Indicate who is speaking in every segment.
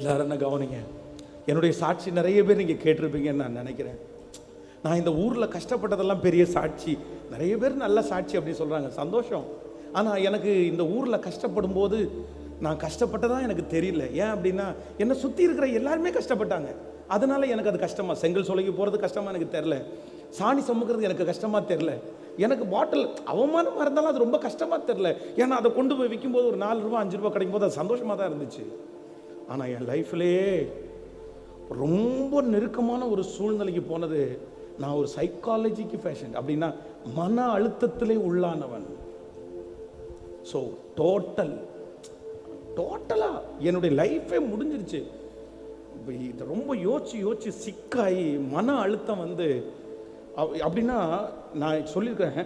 Speaker 1: எல்லாரும் என்ன கவனிங்க. என்னுடைய சாட்சி நிறைய பேர் நீங்கள் கேட்டிருப்பீங்கன்னு நான் நினைக்கிறேன். நான் இந்த ஊரில் கஷ்டப்பட்டதெல்லாம் பெரிய சாட்சி. நிறைய பேர் நல்ல சாட்சி அப்படின்னு சொல்கிறாங்க சந்தோஷம். ஆனால் எனக்கு இந்த ஊரில் கஷ்டப்படும் போது நான் கஷ்டப்பட்டதாக எனக்கு தெரியல. ஏன் அப்படின்னா என்னை சுற்றி இருக்கிற எல்லாருமே கஷ்டப்பட்டாங்க. அதனால் எனக்கு அது கஷ்டமாக செங்கல் சொலைக்கு போகிறது கஷ்டமாக எனக்கு தெரில சாணி சமுக்கிறது எனக்கு கஷ்டமாக தெரில எனக்கு பாட்டில் அவமானமாக இருந்தாலும் அது ரொம்ப கஷ்டமாக தெரில ஏன்னா அதை கொண்டு போய் விற்கும்போது ஒரு நாலு ரூபா அஞ்சு ரூபா கிடைக்கும் போது அது சந்தோஷமாக தான் இருந்துச்சு. ஆனால் என் லைஃப்லேயே ரொம்ப நெருக்கமான ஒரு சூழ்நிலைக்கு போனது நான் ஒரு சைக்காலஜிக்கு ஃபேஷன் அப்படின்னா மன அழுத்தத்திலே உள்ளானவன். ஸோ டோட்டல் டோட்டலாக என்னுடைய லைஃபே முடிஞ்சிருச்சு. இதை ரொம்ப யோசிச்சு யோசிச்சு சிக்காகி மன அழுத்தம் வந்து அப்படின்னா நான் சொல்லியிருக்கிறேன்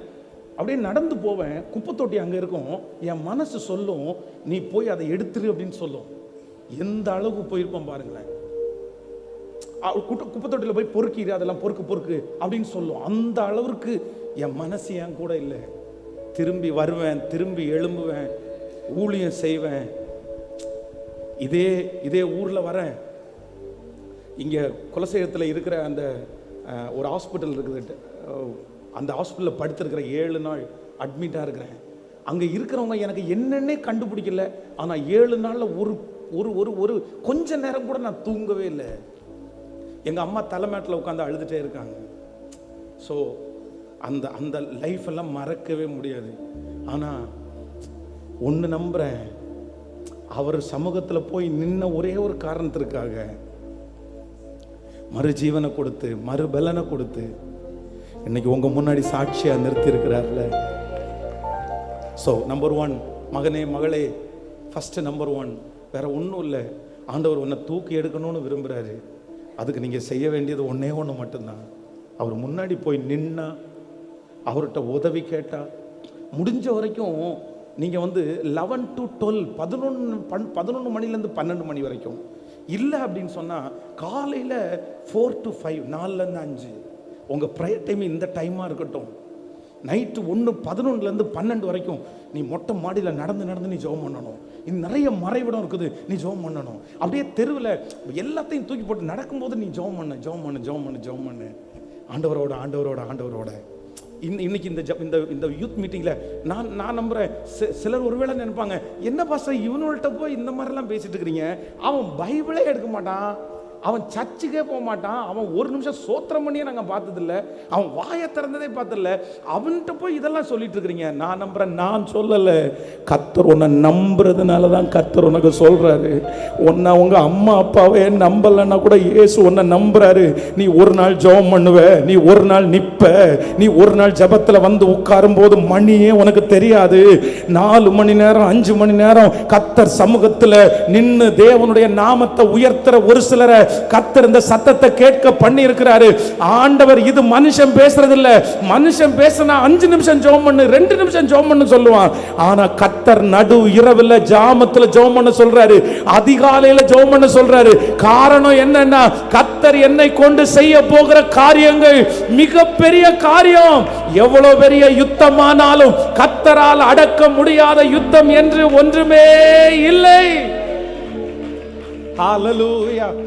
Speaker 1: அப்படியே நடந்து போவேன். குப்பைத்தொட்டி அங்கே இருக்கும். என் மனசு சொல்லும் நீ போய் அதை எடுத்துரு அப்படின்னு சொல்லும். எந்த அளவுக்கு போயிருப்போம் பாருங்களேன். குப்பை தொட்டியில் போய் பொறுக்கிடு அதெல்லாம் பொறுக்கு பொறுக்கு அப்படின்னு சொல்லும். அந்த அளவிற்கு என் மனசு என் கூட இல்லை. திரும்பி வருவேன் திரும்பி எழும்புவேன் ஊழியம் செய்வேன். இதே இதே ஊரில் வரேன். இங்கே குலசேகத்தில் இருக்கிற அந்த ஒரு ஹாஸ்பிட்டல் இருக்குது. அந்த ஹாஸ்பிட்டலில் படுத்திருக்கிற ஏழு நாள் அட்மிட்டாக இருக்கிறேன். அங்கே இருக்கிறவங்க எனக்கு என்னென்னே கண்டுபிடிக்கல. ஆனால் ஏழு நாளில் ஒரு ஒரு ஒரு ஒரு கொஞ்ச நேரம் கூட நான் தூங்கவே இல்லை. எங்கள் அம்மா தலைமேட்டில் உட்காந்து அழுதுகிட்டே இருக்காங்க. ஸோ அந்த அந்த லைஃப் எல்லாம் மறக்கவே முடியாது. ஆனால் ஒன்று நம்புகிறேன் அவர் சமூகத்தில் போய் நின்ன ஒரே ஒரு காரணத்திற்காக மறுஜீவனை கொடுத்து மறுபலனை கொடுத்து இன்னைக்கு உங்கள் முன்னாடி சாட்சியாக நிறுத்தி இருக்கிறார்ல ஸோ நம்பர் ஒன் மகனே மகளே ஃபஸ்ட்டு நம்பர் ஒன் வேற ஒன்றும் இல்லை. ஆண்டவர் உன்னை தூக்கி எடுக்கணும்னு விரும்புகிறாரு அதுக்கு நீங்கள் செய்ய வேண்டியது ஒன்றே ஒன்று மட்டும்தான். அவர் முன்னாடி போய் நின்னா அவர்கிட்ட உதவி கேட்டா முடிஞ்ச வரைக்கும் நீங்கள் வந்து லெவன் டு டுவெல் பதினொன்று பன் பதினொன்று மணிலேருந்து பன்னெண்டு மணி வரைக்கும். இல்லை அப்படின்னு சொன்னால் காலையில் ஃபோர் டு ஃபைவ் நாலுலேருந்து அஞ்சு. உங்கள் ப்ரேயர் டைம் இந்த டைமாக இருக்கட்டும். நைட்டு ஒன்று பதினொன்றுலேருந்து பன்னெண்டு வரைக்கும் நீ மொட்டை மாடியில் நடந்து நடந்து நீ ஜெபம் பண்ணணும். இது நிறைய மறைவிடம் இருக்குது. நீ ஜோம் பண்ணணும். அப்படியே தெருவில் எல்லாத்தையும் தூக்கி போட்டு நடக்கும்போது நீ ஜோம் பண்ணு ஜோம் பண்ணு ஜோம் பண்ணு ஜோம் பண்ணு. ஆண்டவரோட ஆண்டவரோட ஆண்டவரோட. இன் இன்னைக்கு இந்த இந்த இந்த யூத் மீட்டிங்கில் நான் நான் நம்புகிறேன் சிலர் ஒருவேளை நினைப்பாங்க என்ன பாச இவனுள்கிட்ட போய் இந்த மாதிரிலாம் பேசிட்டு இருக்கிறீங்க? அவன் பைபிளே எடுக்க மாட்டான். அவன் சர்ச்சுக்கே போக மாட்டான். அவன் ஒரு நிமிஷம் சோத்திரம் பண்ணியே நாங்கள் பார்த்ததில்ல. அவன் வாயை திறந்ததே பார்த்ததில்ல. அவன்கிட்ட போய் இதெல்லாம் சொல்லிட்டு இருக்கிறீங்க. நான் நம்புறேன் நான் சொல்லலை. கத்தர் உன்னை நம்புறதுனால தான் கத்தர் உனக்கு சொல்கிறாரு உன்னை உங்கள் அம்மா அப்பாவே நம்பலைன்னா கூட இயேசு உன்னை நம்புறாரு. நீ ஒரு நாள் ஜெபம் பண்ணுவ நீ ஒரு நாள் நிற்ப நீ ஒரு நாள் ஜபத்தில் வந்து உட்காரும் போது மணியே உனக்கு தெரியாது. நாலு மணி நேரம் அஞ்சு மணி நேரம் கத்தர் சமூகத்தில் நின்று தேவனுடைய நாமத்தை உயர்த்துற ஒரு சிலரை கத்தர் இந்த சத்தத்தை கேட்க பண்ணி இருக்கிறாரு ஆண்டவர் இது மனுஷன் பேசுறது இல்ல மனுஷன் பேசினா அஞ்சு நிமிஷம் ஜோம் பண்ணு ரெண்டு நிமிஷம் ஜோம் பண்ணு சொல்லுவான். ஆனா கத்தர் நடு இரவுல ஜாமத்துல ஜோம் பண்ண சொல்றாரு. அதிகாலையில ஜோம் பண்ண சொல்றாரு. காரணம் என்னன்னா கத்தர் என்னை கொண்டு செய்ய போகிற காரியங்கள் மிகப்பெரிய காரியம். எவ்வளவு பெரிய யுத்தமானாலும் கத்தரால் அடக்க முடியாத யுத்தம் என்று ஒன்றுமே இல்லை. ஹalleluya.